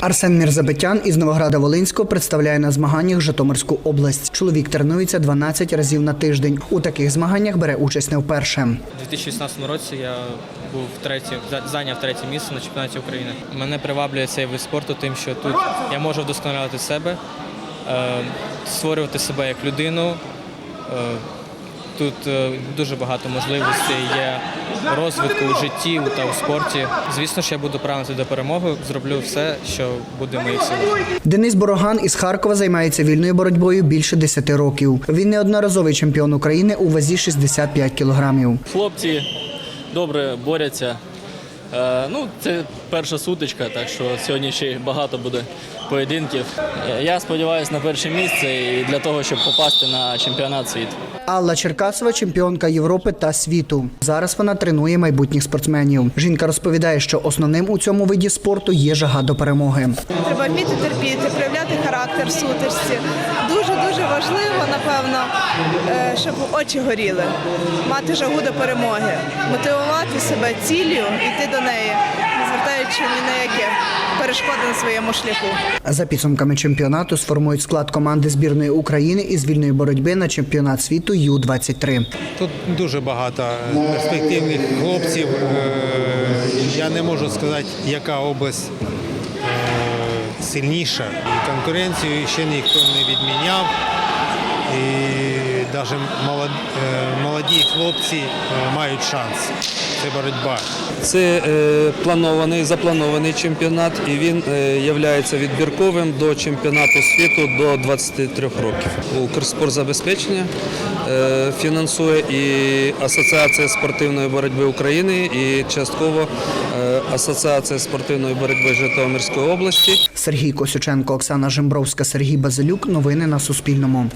Арсен Мірзабетян із Новограда Волинського представляє на змаганнях Житомирську область. Чоловік тренується 12 разів на тиждень. У таких змаганнях бере участь не вперше. У 2016 році я був третій, за- зайняв третє місце на чемпіонаті України. Мене приваблює цей вид спорту, тим, що тут я можу вдосконалювати себе, е, створювати себе як людину. Тут е, дуже багато можливостей є розвитку у житті та у спорті. Звісно ж, я буду прагнути до перемоги, зроблю все, що буде в моїх силах. Денис Бороган із Харкова займається вільною боротьбою більше 10 років. Він неодноразовий чемпіон України у вазі 65 кілограмів. Хлопці добре борються. Е, ну, це перша сутичка, так що сьогодні ще багато буде поєдинків. Е, Я сподіваюся на перше місце і для того, щоб попасти на чемпіонат світу. Алла Черкасова чемпіонка Європи та світу. Зараз вона тренує майбутніх спортсменів. Жінка розповідає, що основним у цьому виді спорту є жага до перемоги. Треба вміти терпіти, проявляти характер в сутичці. Дуже дуже важливо, напевно, е, щоб очі горіли, мати жагу до перемоги, мотивувати себе ціллю, йти до неї, не звертаючи ні на які перешкоди на своєму шляху. За підсумками чемпіонату сформують склад команди збірної України із вільної боротьби на чемпіонат світу Ю-23. Тут дуже багато перспективних хлопців. Е, Я не можу сказати, яка область е, сильніша. І конкуренцію ще ніхто не відміняв. І навіть молоді хлопці е, мають шанс. Це боротьба. Це е, планований, запланований чемпіонат, і він е, є відбірковим до чемпіонату світу до 23 років. Укрспортзабезпечення е, фінансує і Асоціація спортивної боротьби України, і частково е, Асоціація спортивної боротьби Житомирської області. Сергій Косюченко, Оксана Жембровська, Сергій Базилюк. Новини на Суспільному.